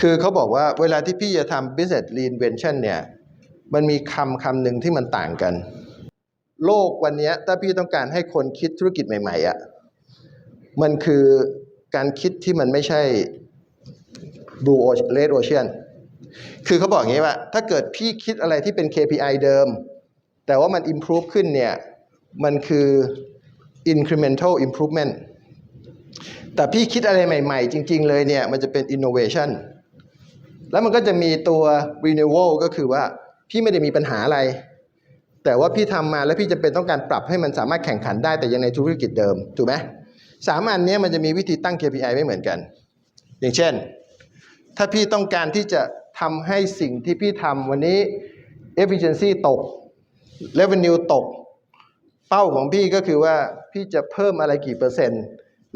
คือเขาบอกว่าเวลาที่พี่จะทำ business reinvention เนี่ยมันมีคำคำหนึ่งที่มันต่างกัน โลกวันนี้ถ้าพี่ต้องการให้คนคิดธุรกิจใหม่ๆอะ่ะมันคือการคิดที่มันไม่ใช่ blue ocean red ocean คือเขาบอกอย่างนี้ว่า ถ้าเกิดพี่คิดอะไรที่เป็น KPI เดิม แต่ว่ามัน improve ขึ้นเนี่ย มันคือ incremental improvement แต่พี่คิดอะไรใหม่ ๆ จริง ๆ เลยเนี่ย มันจะเป็น innovation แล้วมันก็จะมีตัว renewal ก็คือว่าพี่ไม่ได้มีปัญหาอะไร แต่ว่าพี่ทำมาแล้วพี่จะเป็นต้องการปรับให้มันสามารถแข่งขันได้แต่ยังในธุรกิจเดิมถูกไหมสามอันนี้มันจะมีวิธีตั้ง KPI ไม่เหมือนกัน อย่างเช่น ถ้าพี่ต้องการที่จะทำให้สิ่งที่พี่ทำวันนี้ efficiency ตก revenue ตก เป้าของพี่ก็คือว่าพี่จะเพิ่มอะไรกี่เปอร์เซ็นต์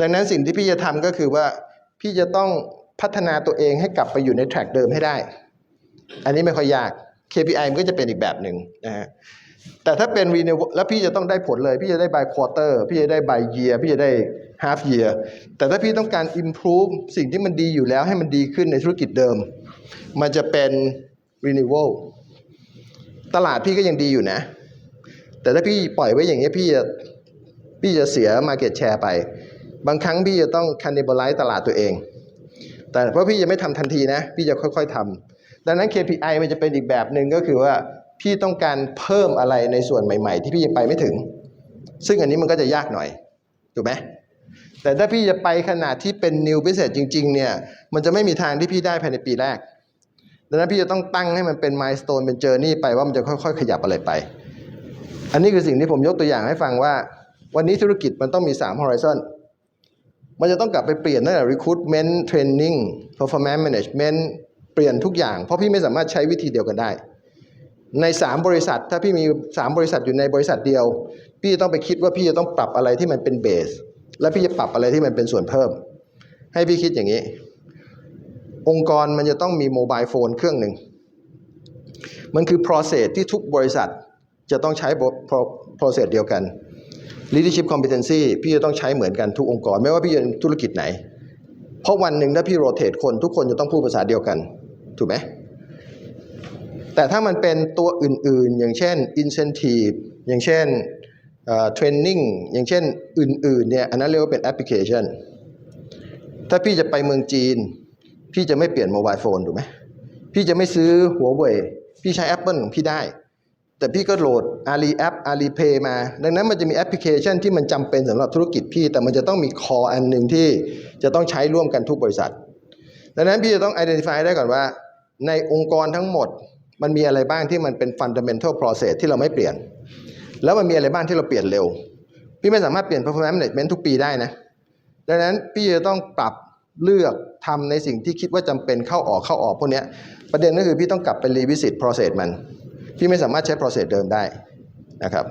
ดังนั้นสิ่งที่พี่จะทำก็คือว่าพี่จะต้อง พัฒนาตัวเองให้กลับไปอยู่ในแทร็กเดิมให้ได้ อันนี้ไม่ค่อยยาก KPI มันก็จะเป็นอีกแบบหนึ่งนะฮะแต่ถ้าเป็น renewal แล้วพี่จะต้องได้ผลเลย พี่จะได้ by quarter พี่จะได้ by year พี่จะได้ half year แต่ถ้าพี่ต้องการ improve สิ่งที่มันดีอยู่แล้วให้มันดีขึ้นในธุรกิจเดิม มันจะเป็น renewal ตลาดพี่ก็ยังดีอยู่นะ แต่ถ้าพี่ปล่อยไว้อย่างนี้พี่จะพี่จะเสีย market share ไป บางครั้งพี่จะต้อง cannibalize ตลาดตัวเอง แต่เพราะพี่จะไม่ทำทันทีนะ พี่จะค่อย ๆทำดังนั้น KPI มันจะเป็นอีกแบบหนึ่งก็คือว่าพี่ต้องการเพิ่มอะไรในส่วนใหม่ ๆ ที่พี่ยังไปไม่ถึง ซึ่งอันนี้มันก็จะยากหน่อยถูกไหมแต่ถ้าพี่จะไปขนาดที่เป็น new business จริง ๆ เนี่ย มันจะไม่มีทางที่พี่ได้ภายในปีแรก ดังนั้นพี่จะต้องตั้งให้มันเป็น milestone เป็น journey ไปว่ามันจะค่อย ๆ ขยับอะไรไป อันนี้คือสิ่งที่ผมยกตัวอย่างให้ฟังว่า วันนี้ธุรกิจมันต้องมี 3 horizon มันจะต้องกลับไปเปลี่ยนตั้งแต่ recruitment training performance management เปลี่ยนทุกอย่าง เพราะพี่ไม่สามารถใช้วิธีเดียวกันได้ ใน 3 บริษัท ถ้าพี่มี 3 บริษัทอยู่ในบริษัทเดียว พี่จะต้องไปคิดว่าพี่จะต้องปรับอะไรที่มันเป็นเบส และพี่จะปรับอะไรที่มันเป็นส่วนเพิ่ม ให้พี่คิดอย่างนี้ องค์กรมันจะต้องมีโมบายโฟนเครื่องหนึ่ง มันคือ process ที่ทุกบริษัทจะต้องใช้ pro- process เดียวกัน leadership competency พี่จะต้องใช้เหมือนกันทุกองค์กร ไม่ว่าพี่จะธุรกิจไหน เพราะวันหนึ่งถ้าพี่ rotate คนทุกคนจะต้องพูดภาษาเดียวกัน ถูกไหมแต่ถ้ามันเป็นตัวอื่นๆ อย่างเช่น incentive อย่างเช่นเอ่อ training อย่างเช่นอื่นๆเนี่ยอันนั้นเรียกว่าเป็น application ถ้าพี่จะไปเมืองจีน พี่จะไม่เปลี่ยนโมบายโฟนถูกไหมพี่จะไม่ซื้อหัวเว่ยพี่ใช้ Apple ของพี่ได้ แต่พี่ก็โหลด Ali App Ali Pay มา ดังนั้นมันจะมีแอปพลิเคชันที่มันจำเป็นสำหรับธุรกิจพี่ แต่มันจะต้องมี core อันหนึ่งที่จะต้องใช้ร่วมกันทุกบริษัท ดังนั้นพี่จะต้อง identify ได้ก่อนว่า ในองค์กรทั้งหมด มันมีอะไรบ้างที่มันเป็น fundamental process ที่เราไม่เปลี่ยน แล้วมันมีอะไรบ้างที่เราเปลี่ยนเร็ว พี่ไม่สามารถเปลี่ยน performance management ทุกปีได้นะ ดังนั้นพี่จะต้องปรับเลือกทำในสิ่งที่คิดว่าจำเป็นเข้าออกเข้าออกพวกนี้ประเด็นก็คือพี่ต้องกลับไป revisit process มัน พี่ไม่สามารถใช้ process เดิมได้นะครับ